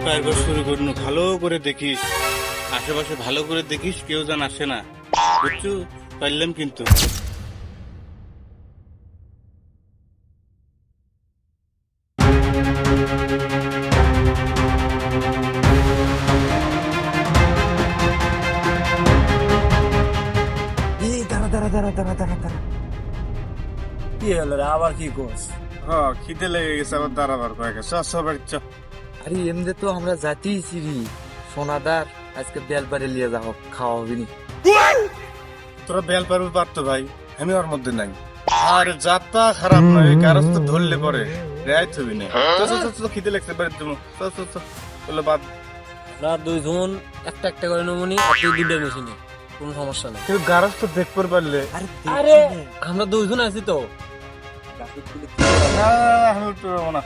শুরু করুন। ভালো করে দেখিস। আশেপাশে ভালো করে দেখিস কেউ যেন আসে না। বুঝছ? পারলাম কিন্তু। এই দাঁড়া দাঁড়া দাঁড়া দাঁড়া দাঁড়া দাঁড়া। কি হলো রে আবার কি কোস হ্যাঁ খিদে লেগে গেছে আবার দাঁড়াবার কয়েক সব সবার চ। আরে এমনি তো আমরা যাতেই ছিরি সোনাদার আজকে বেলবাড়ি নিয়ে যাও খাওয়া হবে নি। তোরা বেল পারবে পারতো ভাই আমি ওর মধ্যে নাই। আর যাত্রা খারাপ নয় কারও তো ধরলে পরে রেয়াই ছবি নেই। তো তো তো খিদে লাগছে বাড়ির জন্য তো তো তো বলে বাদ। আমরা দুইজন একটা একটা করে নমুনি আপনি দুটো মেশিনে কোনো সমস্যা নেই। কিন্তু গারস তো দেখতে পারলে। আরে আরে আমরা দুইজন আছি তো। না আমি উঠতে পারব না।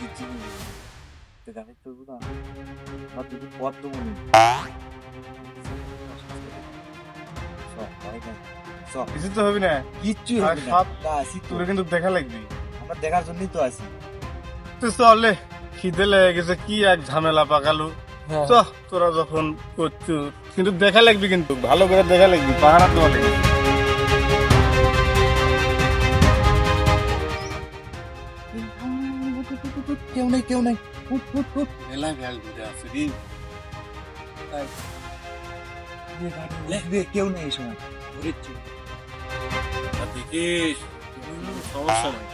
দিচ্ছি গাড়ি চলবো না আমার দুটো পথ দেবো নি সব, ভয় নাই। সব, কিছু তো হবে না। কিচ্ছুই আর হবে না। আসি তোরে কিন্তু দেখা লাগবি। আমরা দেখার জন্যই তো আছি। তো চলে খিদে লেগে গেছে কি এক ঝামেলা পাকালু। হ্যাঁ। চ তোরা যখন করছু কিন্তু দেখা লাগবি কিন্তু ভালো করে দেখা লাগবি পাহাড়া দেওয়া লাগবে। কেউ নেই কেউ নেই। মেলা ভেল ঘুরে আছে রে লে, কেউ নেই এই সময়। আর দেখিস সমস্যা নাই।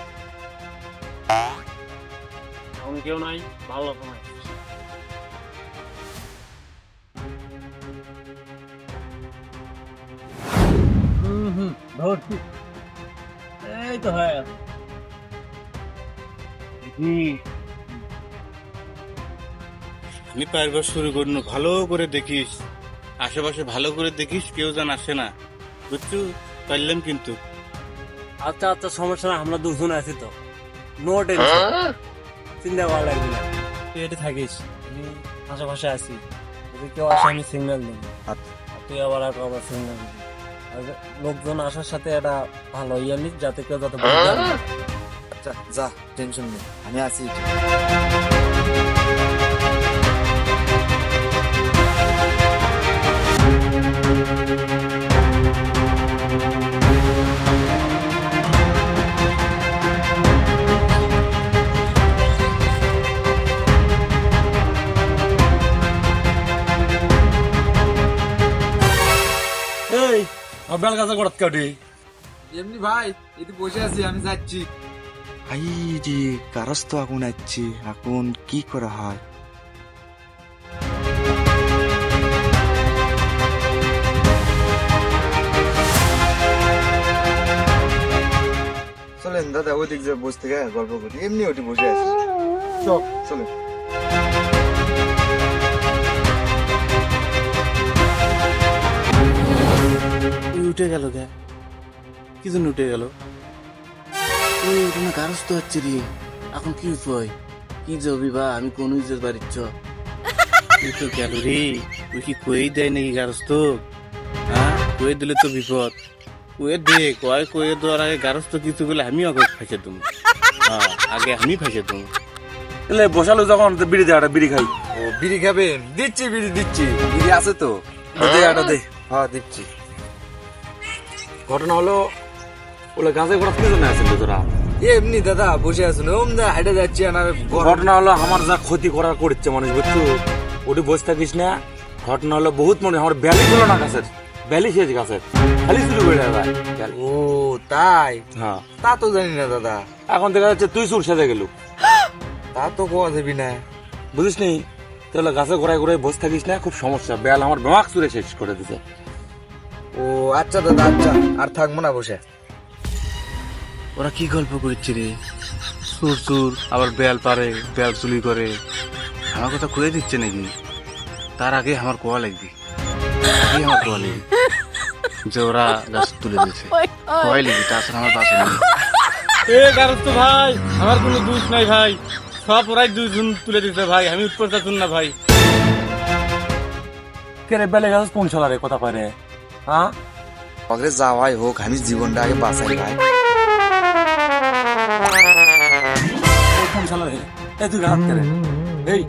এখন কেউ নাই ভালো আছে। হুম হুম ধরছি। এই তো হয়ে গেছে আমি পারবার শুরু করুন ভালো করে দেখিস। আশেপাশে ভালো করে দেখিস কেউ যেন আসে না। বুঝছ? পারলাম কিন্তু। আচ্ছা আচ্ছা সমস্যা না আমরা দুজন আছি তো। নো টেনশন চিন্তা করা লাগবে না। তুই এটি থাকিস আমি আশেপাশে আছি। যদি কেউ আসে আমি সিগন্যাল দেবো। তুই আবার আর আবার সিগন্যাল দিবি লোকজন আসার সাথে এটা ভালো ইয়ে নিস যাতে কেউ যাতে পারে। আচ্ছা যা টেনশন নেই। আমি আছি। কাটি। এমনি ভাই এটি বসে আছি আমি যাচ্ছি। কারস তো আগুন আসছে এখন কি করা হয়? চলেন দাদা ওই দিক দিয়ে বসতে গিয়ে গল্প করি। এমনি ওটি বসে আছি। চল চলেন। উঠে গেল কে? কি জন্য উঠে গেল? ওই ওটা না তো হচ্ছে রে। এখন কি উপায়? কি যাবি বা? আমি কোন ইজের বাড়ির চ। তুই তো গেল রে। তুই কি কই দেয় নাকি গারস তো হ্যাঁ? কয়ে দিলে তো বিপদ। কয়ে দে কয় কয়ে দেওয়ার আগে গারস তো কিছু বলে আমি আগে ফাঁসে তুমি হ্যাঁ আগে আমি ফাঁসে তুমি এলে বসালো যখন তো বিড়ি দে একটা বিড়ি খাই। ও বিড়ি খাবেন দিচ্ছি বিড়ি দিচ্ছি। বিড়ি আছে তো? দে একটা দে। হ্যাঁ দিচ্ছি। ঘটনা হলো ওলে গাঁজে ঘোরা কি জন্য আসছিল তোরা? এমনি দাদা বসে আছেন। ওম দা হেঁটে যাচ্ছি আর ঘটনা হলো আমার যা ক্ষতি করার করছে মানুষ বুঝছ? ওটি বসে থাকিস না। ঘটনা হলো বহুত মনে আমার ব্যালি ছিল না গাছের। ব্যালি শেষ গাছের। খালি শুরু করে ব্যালি। ও তাই? হ্যাঁ। তা তো জানি না দাদা। এখন দেখা যাচ্ছে তুই সুর সাজে গেলু। তা তো কোয়া দেবি না। বুঝিস নি? তাহলে গাছে ঘোরায় ঘোরায় বসে থাকিস না খুব সমস্যা। বেল আমার বেমাক চুরে শেষ করে দিছে। ও আচ্ছা দাদা আচ্ছা। আর থাকব না বসে। ওরা কি গল্প করছে রে? সুর সুর আবার বেল পারে বেল চুলি করে। আমার কথা কয়ে দিচ্ছে নাকি? তার আগে আমার কোয়া লাগবে। আগে আমার কোয়া লাগবে। যে ওরা গাছ তুলে দিয়েছে। কোয়াই লাগবে তাছাড়া আমার পাশে নেই এ গারত তো ভাই আমার কোনো দোষ নাই ভাই। সব ওরাই দুজন তুলে দিতে ভাই আমি উৎপর চাচ্ছুন না ভাই। কে রে বেলে গাছ কোন সালারে কথা পারে হ্যাঁ আগে যাওয়াই হোক আমি জীবনটা আগে বাঁচাই ভাই এই তুই গাছ করে এই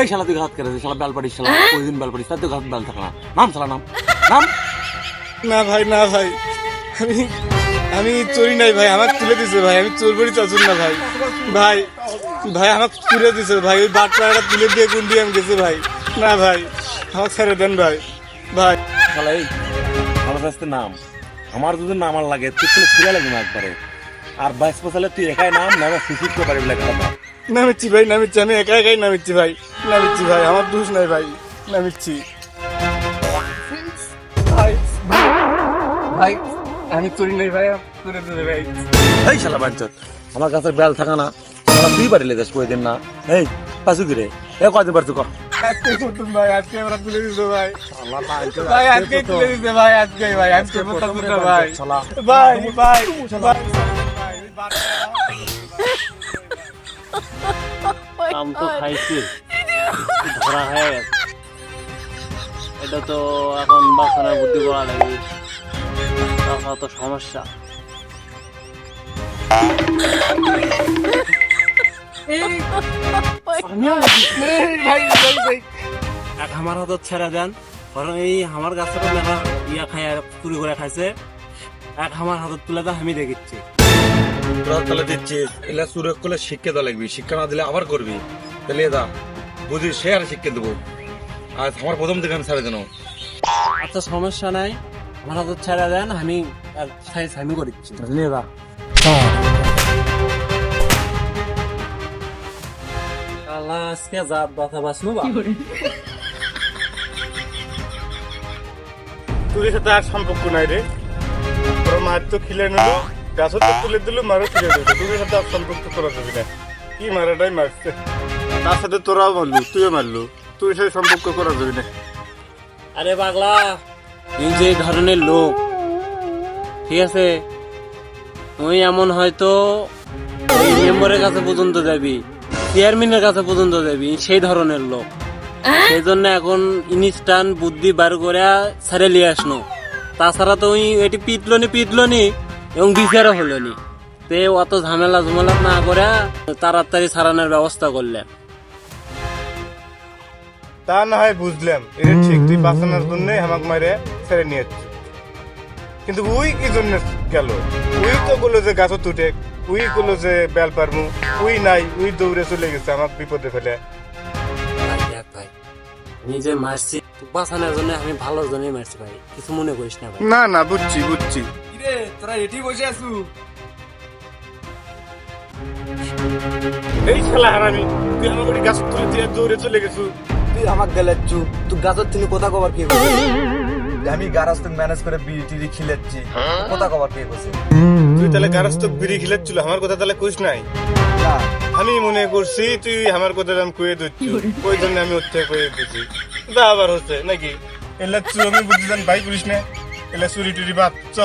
এই শালা তুই ঘাত করে শালা বেল পাড়িস শালা ওই দিন বেল পাড়িস তার তো ঘাত বেল থাকে না নাম শালা নাম নাম না ভাই না ভাই আমি আমি চুরি নাই ভাই আমাকে তুলে দিছে ভাই আমি চোর বড়ি চাচুর না ভাই ভাই ভাই আমাকে তুলে দিছে ভাই ওই বাটপাড়াটা তুলে দিয়ে কোন দিয়ে আমি গেছে ভাই না ভাই আমাকে ছেড়ে দেন ভাই ভাই শালা এই আমার কাছে নাম। আমার যদি নাম আর লাগে তুই কোনো ফিরে লাগবে না একবারে। আর বাইশ বছরে তুই একাই নাম নামে সুশিত করতে পারবি লেখা নামিচ্ছি ভাই নামিচ্ছি আমি একা একাই নামিচ্ছি ভাই। নামিচ্ছি ভাই আমার দোষ নাই ভাই। নামিচ্ছি। ভাই ভাই আমি চুরি নাই ভাই দিলে ভাই। এই শালা বাঞ্চত আমার কাছে বেল থাকা না। তুই বাড়ি লেগেছ কই দিন না। এই পাশু কি রে? এ কয়দিন পারছ কর। আজকে করতুম ভাই আজকে আমরা তুলে দিছো ভাই। ভাই আজকে তুলে দিছে ভাই আজকে ভাই আজকে ভাই। ভাই ভাই ভাই আম তো খাইছি। ধরা হয়ে গেছে। এটা তো এখন বাসনের বুদ্ধি করা লাগবে। তাছাড়া তো সমস্যা। এক আমার হাতত ছেড়ে দেন কারণ এই আমার গাছটা দেখা ইয়া খাই চুরি করে খাইছে। এক আমার হাতত তুলে দেন আমি দেখিচ্ছি। তোরা তাহলে দিচ্ছিস এলা সুরেক করলে শিক্ষা দেওয়া লাগবি শিক্ষা না দিলে আবার করবি। তাহলে দা বুঝি সে আর শিক্ষা দেবো। আর আমার প্রথম থেকে আমি ছাড়ে দেন আচ্ছা সমস্যা নাই। আমার হাতত ছেড়ে দেন আমি সাইজ আমি করে দিচ্ছি নিয়ে দা আল্লাহ আজকে যা কথা বাঁচনু বা তোর সাথে আর সম্পর্ক নাই রে। তোর মার তো খিলে নিল গাছও তো তুলে দিল মারও খিলে দিল। তোর সাথে আর সম্পর্ক করা যাবে না। কি মারাটাই মারছে। তার সাথে তোরাও মারলু তুইও মারলু। তোর সাথে সম্পর্ক করা যাবে না। আরে পাগলা তুই যে ধরনের লোক ঠিক আছে? তুই এমন হয়তো ওই মেম্বারের কাছে পর্যন্ত যাবি। চেয়ারম্যানের কাছে পর্যন্ত যাবি সেই ধরনের লোক। সেই জন্য এখন ইনস্ট্যান্ট বুদ্ধি বার করে ছেড়ে নিয়ে আসনো। তাছাড়া তো ওই এটি পিটলো নি পিটলো নি এবং বিচারও হলো নি তে অত ঝামেলা ঝামেলা না করে তাড়াতাড়ি ছাড়ানোর ব্যবস্থা করলেন। তা না হয় বুঝলাম এটা ঠিক তুই বাঁচানোর জন্য মারে ছেড়ে নিয়ে কিন্তু উই কি জন্য গেল? উই তো বলল যে গাছ তুটে উই বলল যে বেল পারমু উই নাই উই দৌড়ে চলে গেছে আমার বিপদে ফেলে। ভাই নিজে মারছি বাঁচানোর জন্য আমি ভালোর জন্যই মারছি ভাই কিছু মনে করিস না ভাই। না না বুঝছি বুঝছি। কিরে তোরা এটি বসে আছু? এই খেলা হারামি তুই আমাকে গাছ তুলে দিয়ে দৌড়ে চলে গেছু। তুই আমাক গেলাচ্ছু তুই গাছের তিনি কথা কবার কে? যে আমি গারাজ তো ম্যানেজ করে বিড়ি টিড়ি খিলেচ্ছি। কথা কবার কে বসে তুই তাহলে গাছ তো বিড়ি খিলাচ্ছিল আমার কথা তাহলে কইস নাই? আমি মনে করছি তুই আমার কথা আমি কয়ে দিচ্ছি ওই জন্য আমি উঠতে কয়ে দিচ্ছি যা আবার হচ্ছে নাকি? এলা তুই আমি বুদ্ধি জান ভাই করিস না। এলা চুরি টুরি বাদ চ।